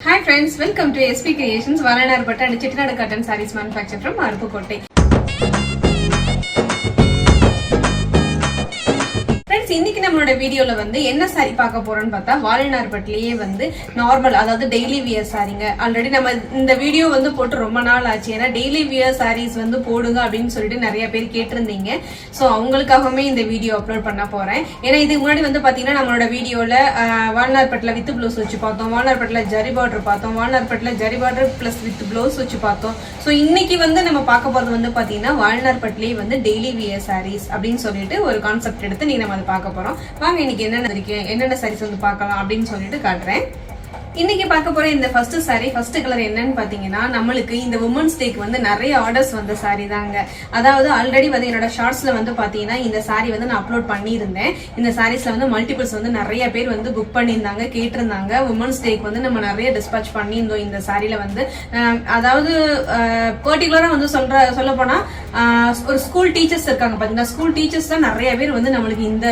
Hi friends welcome to SP creations వలనార్ బట్ట and Chettinad cotton sarees manufacture from Aruppukottai friends இன்னைக்கு நம்மளோட வீடியோல வந்து என்ன சாரி பார்க்க போறோம்னு பார்த்தா வாழைநார்பட்டிலேயே வந்து நார்மல் அதாவது டெய்லி வியர் சாரிங்க ஆல்ரெடி நம்ம இந்த வீடியோ வந்து போட்டு ரொம்ப நாள் ஆச்சு. ஏன்னா டெய்லி வியர் சாரீஸ் வந்து போடுங்க அப்படின்னு சொல்லிட்டு நிறைய பேர் கேட்டிருந்தீங்க. ஸோ அவங்களுக்காகவுமே இந்த வீடியோ அப்லோட் பண்ண போறேன். ஏன்னா இதுக்கு முன்னாடி வந்து பாத்தீங்கன்னா நம்மளோட வீடியோல வால்நார்பட்டில் வித் ப்ளவுஸ் வச்சு பார்த்தோம். வால்நார்பட்டில் ஜரி பார்டர் பார்த்தோம். வால்நார்பட்டில் zari border plus with blouse வச்சு பார்த்தோம். ஸோ இன்னைக்கு வந்து நம்ம பார்க்க போறது வந்து பாத்தீங்கன்னா வால்நார்பட்டிலேயே வந்து டெய்லி வியர் சாரீஸ் அப்படின்னு சொல்லிட்டு ஒரு கான்செப்ட் எடுத்து நீங்க நம்ம அதை பார்க்க போகிறோம் வாங்க இன்னைக்கு என்னென்ன இருக்கு என்னென்ன சாரீஸ் வந்து பார்க்கலாம் அப்படின்னு சொல்லிட்டு காட்டுறேன். இன்னைக்கு பார்க்க போற இந்த ஃபர்ஸ்ட் saree ஃபர்ஸ்ட் கலர் என்னன்னு பாத்தீங்கன்னா நம்மளுக்கு இந்த உமன்ஸ் டேக்கு வந்து நிறைய ஆர்டர்ஸ் வந்த சாரீ தாங்க. அதாவது ஆல்ரெடி வந்து என்னோட ஷார்ட்ஸ்ல வந்து பாத்தீங்கன்னா இந்த சாரீ வந்து நான் அப்லோட் பண்ணியிருந்தேன். இந்த சாரீஸ்ல வந்து மல்டிபிள்ஸ் வந்து நிறைய பேர் வந்து புக் பண்ணியிருந்தாங்க கேட்டிருந்தாங்க. உமன்ஸ் டேக்கு வந்து நம்ம நிறைய டிஸ்பேச் பண்ணியிருந்தோம் இந்த சாரியில வந்து. அதாவது பர்டிகுலரா வந்து சொல்ற சொல்ல போனா ஒரு ஸ்கூல் டீச்சர்ஸ் இருக்காங்க பாத்தீங்கன்னா ஸ்கூல் டீச்சர்ஸ் தான் நிறைய பேர் வந்து நம்மளுக்கு இந்த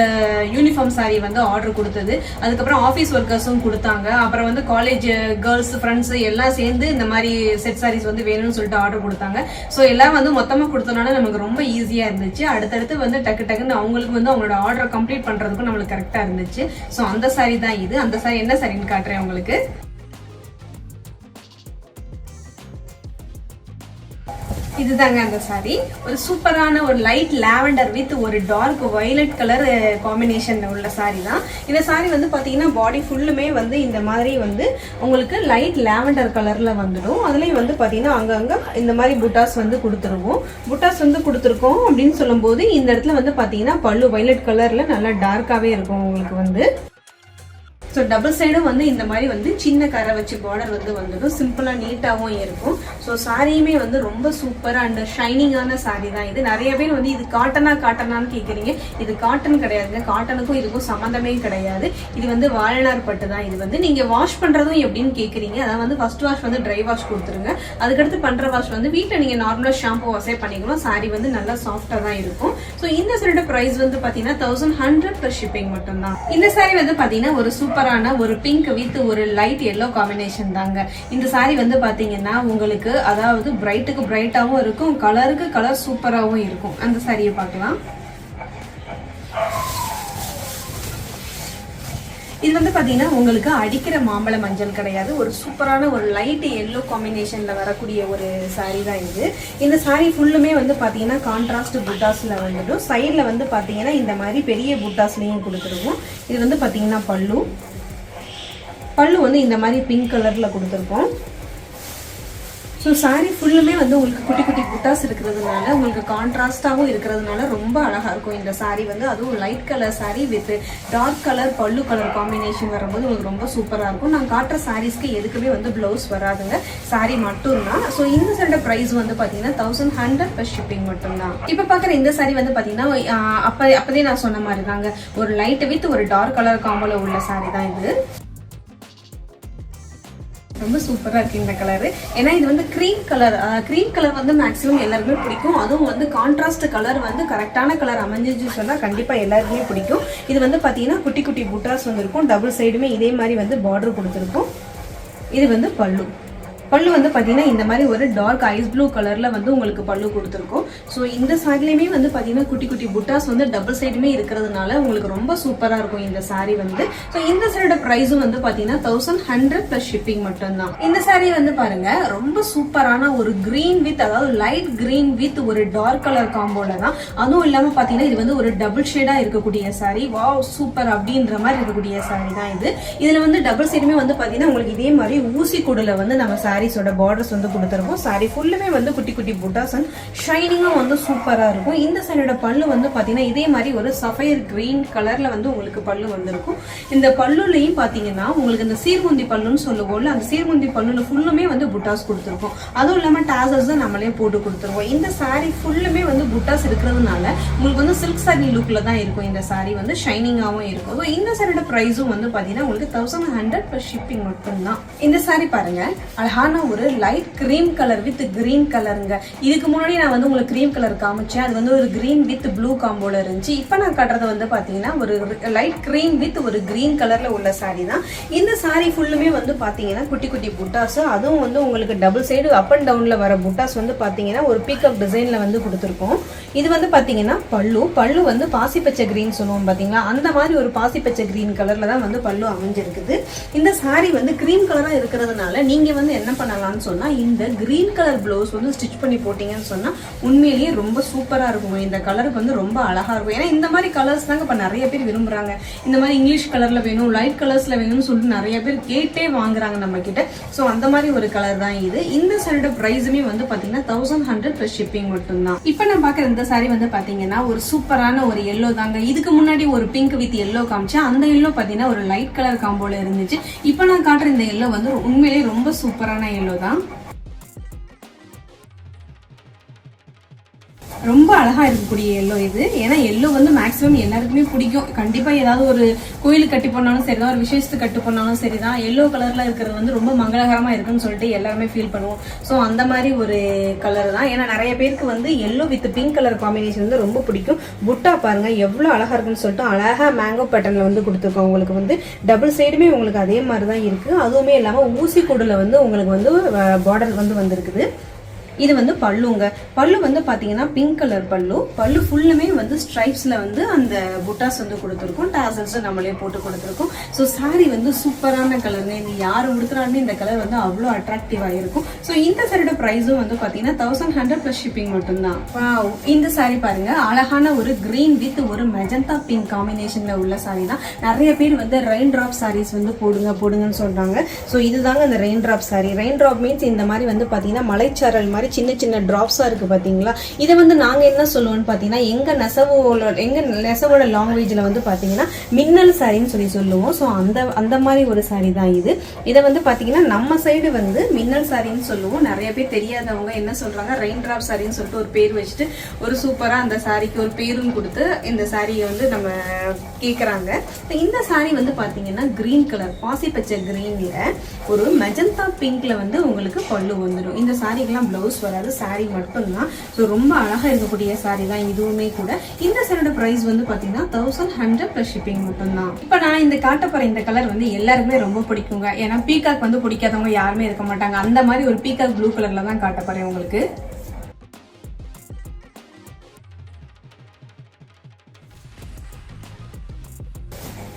யூனிஃபார்ம் saree வந்து ஆர்டர் கொடுத்தது. அதுக்கப்புறம் ஆஃபீஸ் ஒர்க்கர்ஸும் கொடுத்தாங்க. அப்புறம் வந்து காலேஜ் கேர்ள்ஸ் ஃப்ரெண்ட்ஸ் எல்லாம் சேர்ந்து இந்த மாதிரி செட் சாரீஸ் வந்து வேணும்னு சொல்லிட்டு ஆர்டர் கொடுத்தாங்க. ஸோ எல்லாம் வந்து மொத்தமாக கொடுத்தனால நமக்கு ரொம்ப ஈஸியாக இருந்துச்சு. அடுத்தடுத்து வந்து டக்கு டக்குன்னு அவங்களுக்கு வந்து அவங்களோட ஆர்டரை கம்ப்ளீட் பண்ணுறதுக்கும் நம்மளுக்கு கரெக்டாக இருந்துச்சு. ஸோ அந்த சாரி தான் இது. அந்த சாரி என்ன சாரின்னு காட்டுறேன் உங்களுக்கு? இதுதாங்க அந்த சாரி ஒரு சூப்பரான ஒரு லைட் லாவெண்டர் வித் ஒரு டார்க் வயலட் கலர் காம்பினேஷன் உள்ள சாரி தான். இந்த சாரி வந்து பார்த்தீங்கன்னா பாடி ஃபுல்லுமே வந்து இந்த மாதிரி வந்து உங்களுக்கு லைட் லாவெண்டர் கலரில் வந்துடும். அதுலேயும் வந்து பார்த்தீங்கன்னா அங்கங்கே இந்த மாதிரி புட்டாஸ் வந்து கொடுத்துருவோம். புட்டாஸ் வந்து கொடுத்துருக்கோம் அப்படின்னு சொல்லும்போது இந்த இடத்துல வந்து பார்த்தீங்கன்னா பல்லு வயலட் கலரில் நல்லா டார்க்காகவே இருக்கும் உங்களுக்கு வந்து. ஸோ டபுள் சைடும் வந்து இந்த மாதிரி வந்து சின்ன கரை வச்சு பார்டர் வந்து வந்துடும். சிம்பிளாக நீட்டாகவும் இருக்கும். ஸோ சாரியுமே வந்து ரொம்ப சூப்பர் அண்ட் ஷைனிங்கான சாரி தான் இது. நிறைய பேர் வந்து இது காட்டனா காட்டனான்னு கேட்குறீங்க இது காட்டன் கிடையாதுங்க. காட்டனுக்கும் இதுக்கும் சம்மந்தமே கிடையாது. இது வந்து வாழனார் பட்டு தான் இது வந்து. நீங்கள் வாஷ் பண்ணுறதும் எப்படின்னு கேட்குறீங்க அதான் வந்து ஃபர்ஸ்ட் வாஷ் வந்து ட்ரை வாஷ் கொடுத்துருங்க. அதுக்கடுத்து பண்ணுற வாஷ் வந்து வீட்டில் நீங்கள் நார்மலாக ஷாம்பு வாஷே பண்ணிக்கணும். சாரி வந்து நல்லா சாஃப்டாக தான் இருக்கும். ஸோ இந்த சைடு ப்ரைஸ் வந்து பார்த்தீங்கன்னா தௌசண்ட் ஹண்ட்ரட் ப்ளஸ் ஷிப்பிங் மட்டும்தான். இந்த சாரி வந்து பார்த்தீங்கன்னா ஒரு சூப்பரான ஒரு பிங்க் வித் ஒரு லைட் எல்லோ காம்பினேஷன் தாங்க. இந்த சாரி வந்து பார்த்தீங்கன்னா உங்களுக்கு அதாவது பிரைட்டுக்கு பிரைட்டாகவும் இருக்கும் கலருக்கு கலர் சூப்பராகவும் இருக்கும். அந்த சாரியை பார்க்கலாம். இது வந்து பார்த்தீங்கன்னா உங்களுக்கு அடிக்கிற மாம்பழ மஞ்சள் கிடையாது. ஒரு சூப்பரான ஒரு லைட் எல்லோ காம்பினேஷனில் வரக்கூடிய ஒரு saree தான் இது. இந்த saree ஃபுல்லுமே வந்து பார்த்தீங்கன்னா கான்ட்ராஸ்ட் புட்டாஸில் வந்துடும். சைடில் வந்து பார்த்தீங்கன்னா இந்த மாதிரி பெரிய புட்டாஸ்லேயும் கொடுத்துருவோம். இது வந்து பார்த்தீங்கன்னா பல்லு. பல்லு வந்து இந்த மாதிரி பிங்க் கலரில் கொடுத்துருக்கோம். ஸோ சாரீ ஃபுல்லுமே வந்து உங்களுக்கு குட்டி குட்டி புட்டாஸ் இருக்கிறதுனால உங்களுக்கு கான்ட்ராஸ்டாகவும் இருக்கிறதுனால ரொம்ப அழகாக இருக்கும் இந்த சாரீ வந்து. அதுவும் light colour saree with dark colour பல்லு கலர் காம்பினேஷன் வரும்போது உங்களுக்கு ரொம்ப சூப்பராக இருக்கும். நான் காட்டுற சாரீஸ்க்கு எதுக்குமே வந்து ப்ளவுஸ் வராதுங்க. சாரீ மட்டும்தான். ஸோ இந்த சண்டை ப்ரைஸ் வந்து பார்த்தீங்கன்னா தௌசண்ட் ஹண்ட்ரட் ப்ளஸ் ஷிப்பிங் மட்டும்தான். இப்போ பார்க்குற இந்த சாரீ வந்து பார்த்தீங்கன்னா அப்போ அப்போதே நான் சொன்ன மாதிரி தாங்க ஒரு லைட் வித் ஒரு டார்க் கலர் காம்போல உள்ள சாரீ தான் இது. ரொம்ப சூப்பராக இருக்குது இந்த கலரு ஏன்னா இது வந்து க்ரீம் கலர் க்ரீம் கலர் வந்து மேக்ஸிமம் எல்லாருக்குமே பிடிக்கும். அதுவும் வந்து கான்ட்ராஸ்ட் கலர் வந்து கரெக்டான கலர் அமைஞ்சிச்சு சொன்னால் கண்டிப்பாக எல்லாருக்குமே பிடிக்கும். இது வந்து பார்த்தீங்கன்னா குட்டி குட்டி புட்டாஸ் வந்துருக்கும் டபுள் சைடுமே இதே மாதிரி வந்து பார்டர் கொடுத்துருக்கும். இது வந்து பல்லு. பல்லு வந்து பார்த்தீங்கன்னா இந்த மாதிரி ஒரு டார்க் ஐஸ் ப்ளூ கலரில் வந்து உங்களுக்கு பல்லு கொடுத்துருக்கோம். ஸோ இந்த சாரிலையுமே வந்து பார்த்தீங்கன்னா குட்டி குட்டி புட்டாஸ் வந்து டபுள் சைடுமே இருக்கிறதுனால உங்களுக்கு ரொம்ப சூப்பராக இருக்கும் இந்த saree வந்து. ஸோ இந்த சாரியோட ப்ரைஸும் வந்து பார்த்தீங்கன்னா தௌசண்ட் ஹண்ட்ரட் ப்ளஸ் ஷிப்பிங் மட்டும்தான். இந்த saree வந்து பாருங்க ரொம்ப சூப்பரான ஒரு க்ரீன் வித் அதாவது லைட் க்ரீன் வித் ஒரு டார்க் கலர் காம்போல தான். அதுவும் இல்லாமல் பார்த்தீங்கன்னா இது வந்து ஒரு டபுள் ஷேடாக இருக்கக்கூடிய saree. வாவ் சூப்பர் அப்படின்ற மாதிரி இருக்கக்கூடிய saree தான் இது. இதில் வந்து டபுள் சைடுமே வந்து பார்த்தீங்கன்னா உங்களுக்கு இதே மாதிரி ஊசி கூடல வந்து நம்ம சாரீஸோட பார்டர்ஸ் வந்து கொடுத்துருக்கோம். சாரி ஃபுல்லுமே வந்து குட்டி குட்டி புட்டாஸ் அண்ட் ஷைனிங்கும் வந்து சூப்பராக இருக்கும். இந்த சைடோட பல்லு வந்து பார்த்தீங்கன்னா இதே மாதிரி ஒரு சஃபயர் கிரீன் கலரில் வந்து உங்களுக்கு பல்லு வந்திருக்கும். இந்த பல்லுலையும் பார்த்தீங்கன்னா உங்களுக்கு இந்த சீர்முந்தி பல்லுன்னு சொல்லுவோம்ல அந்த சீர்முந்தி பல்லுல ஃபுல்லுமே வந்து புட்டாஸ் கொடுத்துருக்கோம். அதுவும் இல்லாமல் டாசர்ஸ் தான் நம்மளே போட்டு கொடுத்துருவோம் இந்த saree ஃபுல்லுமே வந்து புட்டாஸ் இருக்கிறதுனால உங்களுக்கு வந்து சில்க் சாரி லுக்கில் தான் இருக்கும். இந்த saree வந்து ஷைனிங்காகவும் இருக்கும். ஸோ இந்த சாரியோட ப்ரைஸும் வந்து பார்த்தீங்கன்னா உங்களுக்கு தௌசண்ட் ஹண்ட்ரட் ப்ளஸ் ஷிப்பிங் மட்டும்தான். இந்த saree பாருங்க அழகான அழகான ஒரு light cream colour with green கலருங்க இதுக்கு முன்னாடி நான் வந்து உங்களுக்கு கிரீம் கலர் காமிச்சேன். அது வந்து ஒரு கிரீன் வித் ப்ளூ காம்போல இருந்துச்சு. இப்போ நான் கட்டுறது வந்து பார்த்தீங்கன்னா ஒரு லைட் கிரீம் வித் ஒரு கிரீன் கலர்ல உள்ள saree தான். இந்த saree ஃபுல்லுமே வந்து பார்த்தீங்கன்னா குட்டி குட்டி புட்டாஸ் அதுவும் வந்து உங்களுக்கு டபுள் சைடு அப் அண்ட் டவுன்ல வர புட்டாஸ் வந்து பார்த்தீங்கன்னா ஒரு பீக்கப் டிசைன்ல வந்து கொடுத்துருக்கோம். இது வந்து பார்த்தீங்கன்னா பல்லு. பல்லு வந்து பாசிப்பச்சை கிரீன் சொல்லுவோம் பார்த்தீங்களா அந்த மாதிரி ஒரு பாசிப்பச்சை கிரீன் கலர்ல தான் வந்து பல்லு அமைஞ்சிருக்குது. இந்த சாரீ வந்து கிரீம் கலராக இருக்கிறதுனால நீங்க வந்து என்ன பண்ணலாம்னு சொன்னால் இந்த கிரீன் கலர் ப்ளவுஸ் வந்து ஸ்டிச் பண்ணி போட்டிங்கன்னு சொன்னால் உண்மையிலேயே ரொம்ப சூப்பராக இருக்கும் இந்த கலருக்கு வந்து ரொம்ப அழகா இருக்கும். ஏன்னா இந்த மாதிரி கலர்ஸ் தாங்க இப்போ நிறைய பேர் விரும்புகிறாங்க இந்த மாதிரி இங்கிலீஷ் கலரில் வேணும் லைட் கலர்ஸில் வேணும்னு சொல்லிட்டு நிறைய பேர் கேட்டே வாங்குறாங்க நம்ம கிட்ட ஸோ அந்த மாதிரி ஒரு கலர் தான் இது. இந்த சாரியோட ப்ரைஸுமே வந்து பார்த்தீங்கன்னா தௌசண்ட் ஹண்ட்ரட் ப்ளஸ் ஷிப்பிங் மட்டும்தான். இப்போ நான் பார்க்குற இந்த சாரி வந்து பார்த்தீங்கன்னா ஒரு சூப்பரான ஒரு எல்லோ தாங்க. இதுக்கு முன்னாடி ஒரு பிங்க் வித் எல்லோ காமிச்சேன் அந்த எல்லோ பார்த்தீங்கன்னா ஒரு லைட் கலர் காம்போல இருந்துச்சு. இப்போ நான் காட்டுற இந்த எல்லோ வந்து உண்மையிலேயே ரொம்ப சூப்பரான எல்லோ தான். ரொம்ப அழகாக இருக்கக்கூடிய எல்லோ இது. ஏன்னா எல்லோ வந்து மேக்ஸிமம் எல்லாருக்குமே பிடிக்கும். கண்டிப்பாக ஏதாவது ஒரு கோயிலுக்கு கட்டி போனாலும் சரிதான் ஒரு விசேஷத்துக்கு கட்டு சரி சரிதான் எல்லோ கலரில் இருக்கிறது வந்து ரொம்ப மங்களகரமாக இருக்குன்னு சொல்லிட்டு எல்லாருமே ஃபீல் பண்ணுவோம். ஸோ அந்த மாதிரி ஒரு கலர் தான். ஏன்னா நிறைய பேருக்கு வந்து yellow with pink colour combination வந்து ரொம்ப பிடிக்கும். புட்டா பாருங்கள் எவ்வளோ அழகாக இருக்குன்னு சொல்லிட்டு அழகாக மேங்கோ பேட்டர்னில் வந்து கொடுத்துருக்கோம். உங்களுக்கு வந்து டபுள் சைடுமே உங்களுக்கு அதே மாதிரி தான் இருக்குது அதுவுமே இல்லாமல் ஊசி கூடில் வந்து உங்களுக்கு வந்து பார்டர் வந்து வந்திருக்குது. இது வந்து பல்லுங்க. பல்லு வந்து பார்த்தீங்கன்னா பிங்க் கலர் பல்லு. பல்லு ஃபுல்லுமே வந்து ஸ்ட்ரைப்ஸில் வந்து அந்த புட்டாஸ் வந்து கொடுத்துருக்கோம். டாசல்ஸும் நம்மளே போட்டு கொடுத்துருக்கோம். ஸோ saree வந்து சூப்பரான கலருங்க இது யார் உடுத்துறாலுமே இந்த கலர் வந்து அவ்வளோ அட்ராக்டிவாக இருக்கும். ஸோ இந்த சாரியோட ப்ரைஸும் வந்து பார்த்தீங்கன்னா தௌசண்ட் ஹண்ட்ரட் ப்ளஸ் ஷிப்பிங் மட்டும்தான். இந்த saree பாருங்க. அழகான ஒரு கிரீன் வித் ஒரு மெஜந்தா பிங்க் காம்பினேஷனில் உள்ள saree தான். நிறைய பேர் வந்து ரெயின் ட்ராப் சாரீஸ் வந்து போடுங்க போடுங்கன்னு சொல்கிறாங்க ஸோ இதுதாங்க அந்த rain drop saree. Rain drop means இந்த மாதிரி வந்து பார்த்தீங்கன்னா மலைச்சாரல் மாதிரி சின்ன சின்ன ட்ராப்ஸாக இருக்குது பார்த்தீங்களா இதை வந்து நாங்கள் என்ன சொல்லுவோம்னு பார்த்தீங்கன்னா எங்கள் நெசவோட எங்கள் நெசவோட லாங்குவேஜில் வந்து பார்த்தீங்கன்னா மின்னல் சாரின்னு சொல்லி சொல்லுவோம். ஸோ அந்த அந்த மாதிரி ஒரு சாரி தான் இது. இதை வந்து பார்த்தீங்கன்னா நம்ம சைடு வந்து மின்னல் சாரின்னு சொல்லுவோம். நிறைய பேர் தெரியாதவங்க என்ன சொல்கிறாங்க ரெயின் ட்ராப் சாரின்னு சொல்லிட்டு ஒரு பேர் வச்சுட்டு ஒரு சூப்பராக அந்த சாரிக்கு ஒரு பேரும் கொடுத்து இந்த சாரியை வந்து நம்ம கேட்குறாங்க இந்த சாரி வந்து பார்த்தீங்கன்னா கிரீன் கலர் பாசி பச்சை க்ரீனில் ஒரு மெஜந்தா பிங்க்ல வந்து உங்களுக்கு பல்லு வந்துடும் இந்த சாரிக்கெல்லாம் ப்ளவுஸ் வராது saree மட்டும்தான். ஸோ ரொம்ப அழகா இருக்கக்கூடிய saree தான் இதுவுமே கூட. இந்த சாரியோட ப்ரைஸ் வந்து பார்த்தீங்கன்னா தௌசண்ட் ஹண்ட்ரட் ப்ளஸ் ஷிப்பிங் மட்டும்தான். இப்போ நான் இந்த காட்ட இந்த கலர் வந்து எல்லாருக்குமே ரொம்ப பிடிக்குங்க. ஏன்னா பீகாக் வந்து பிடிக்காதவங்க யாருமே இருக்க மாட்டாங்க. அந்த மாதிரி ஒரு பீகாக் ப்ளூ கலரில் தான் காட்ட உங்களுக்கு.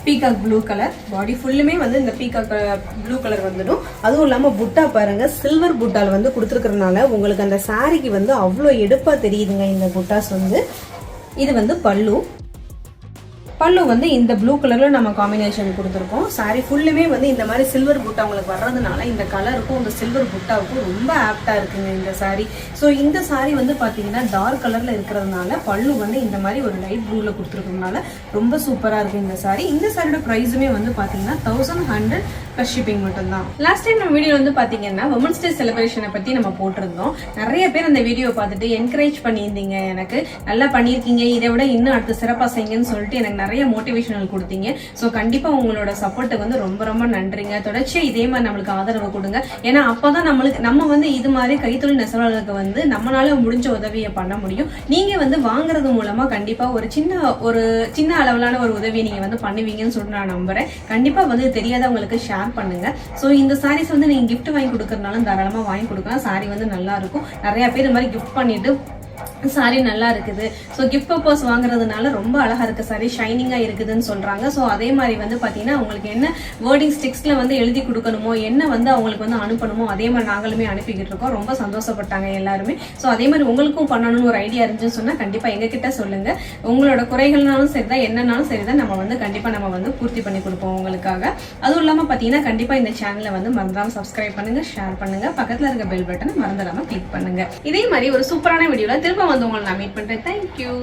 பீகாக் ப்ளூ கலர் பாடி ஃபுல்லுமே வந்து இந்த பீகாக் ப்ளூ கலர் வந்துடும். அதுவும் இல்லாமல் புட்டா பாருங்க சில்வர் புட்டால் வந்து கொடுத்துருக்கறனால உங்களுக்கு அந்த சாரிக்கு வந்து அவ்வளோ எடுப்பாக தெரியுதுங்க இந்த புட்டாஸ் வந்து. இது வந்து பல்லு. பல்லு வந்து இந்த ப்ளூ கலரில் நம்ம காம்பினேஷன் கொடுத்துருக்கோம். Saree ஃபுல்லுமே வந்து இந்த மாதிரி சில்வர் புட்டா உங்களுக்கு வர்றதுனால இந்த கலருக்கும் இந்த சில்வர் புட்டாவுக்கும் ரொம்ப ஆப்டாக இருக்குங்க இந்த saree. ஸோ இந்த saree வந்து பார்த்தீங்கன்னா டார்க் கலரில் இருக்கிறதுனால பல்லு வந்து இந்த மாதிரி ஒரு லைட் ப்ளூவில் கொடுத்துருக்கறதுனால ரொம்ப சூப்பராக இருக்குது இந்த saree. இந்த சாரியோட ப்ரைஸுமே வந்து பார்த்தீங்கன்னா தௌசண்ட் ஹண்ட்ரட் ப்ளஸ் ஷிப்பிங் மட்டும்தான். லாஸ்ட் டைம் நம்ம வீடியோ வந்து பார்த்தீங்கன்னா உமன்ஸ் டே செலிப்ரேஷனை பற்றி நம்ம போட்டிருந்தோம். நிறைய பேர் அந்த வீடியோ பார்த்துட்டு என்கரேஜ் பண்ணியிருந்தீங்க எனக்கு. நல்லா பண்ணியிருக்கீங்க. இதை விட இன்னும் அடுத்து சிறப்பாக செய்யுங்கன்னு சொல்லிட்டு எனக்கு நிறைய மோட்டிவேஷனல் கொடுத்தீங்க. ஸோ கண்டிப்பாக உங்களோட சப்போர்ட்டுக்கு வந்து ரொம்ப ரொம்ப நன்றிங்க. தொடர்ச்சியாக இதே மாதிரி நம்மளுக்கு ஆதரவு கொடுங்க. ஏன்னா அப்போ தான் நம்மளுக்கு நம்ம வந்து இது மாதிரி கைத்தொழில் நெசவாளர்களுக்கு வந்து நம்மளால முடிஞ்ச உதவியை பண்ண முடியும். நீங்கள் வந்து வாங்குறது மூலமாக கண்டிப்பாக ஒரு சின்ன ஒரு சின்ன அளவிலான ஒரு உதவியை நீங்கள் வந்து பண்ணுவீங்கன்னு சொல்லிட்டு நான் நம்புகிறேன் கண்டிப்பாக வந்து தெரியாதவங்களுக்கு ஷேர் பண்ணுங்க. ஸோ இந்த சாரீஸ் வந்து நீங்க கிஃப்ட் வாங்கி கொடுக்கறதுனாலும் தாராளமா வாங்கி கொடுக்கலாம். சாரி வந்து நல்லா இருக்கும். நிறைய பேர் இந்த மாதிரி கிஃப்ட் பண்ணிட்டு சாரி நல்லா இருக்குது. ஸோ கிஃப்ட் பர்பஸ் வாங்குறதுனால ரொம்ப அழகாக இருக்குது சாரி ஷைனிங்காக இருக்குதுன்னு சொல்கிறாங்க ஸோ அதே மாதிரி வந்து பார்த்தீங்கன்னா உங்களுக்கு என்ன வேர்டிங் ஸ்டிக்ஸில் வந்து எழுதி கொடுக்கணுமோ என்ன வந்து அவங்களுக்கு வந்து அனுப்பணுமோ அதே மாதிரி நாங்களுமே அனுப்பிக்கிட்டு இருக்கோம். ரொம்ப சந்தோஷப்பட்டாங்க எல்லாருமே. ஸோ அதே மாதிரி உங்களுக்கும் பண்ணணும்னு ஒரு ஐடியா இருந்துச்சுன்னு சொன்னால் கண்டிப்பாக எங்ககிட்ட சொல்லுங்கள் உங்களோட குறைகள்னாலும் சரிதான் என்னன்னாலும் சரிதான் நம்ம வந்து கண்டிப்பாக நம்ம வந்து பூர்த்தி பண்ணி கொடுப்போம் உங்களுக்காக. அதுவும் இல்லாமல் பார்த்தீங்கன்னா கண்டிப்பாக இந்த சேனலை வந்து மறந்துடாமல் சப்ஸ்கிரைப் பண்ணுங்கள் ஷேர் பண்ணுங்க. பக்கத்தில் இருக்க பெல் பட்டனை மறந்துடாமல் கிளிக் பண்ணுங்க. இதே மாதிரி ஒரு சூப்பரான வீடியோவில் திரும்ப வந்து உங்களை நான் மீட் பண்ணுறேன் தேங்க்யூ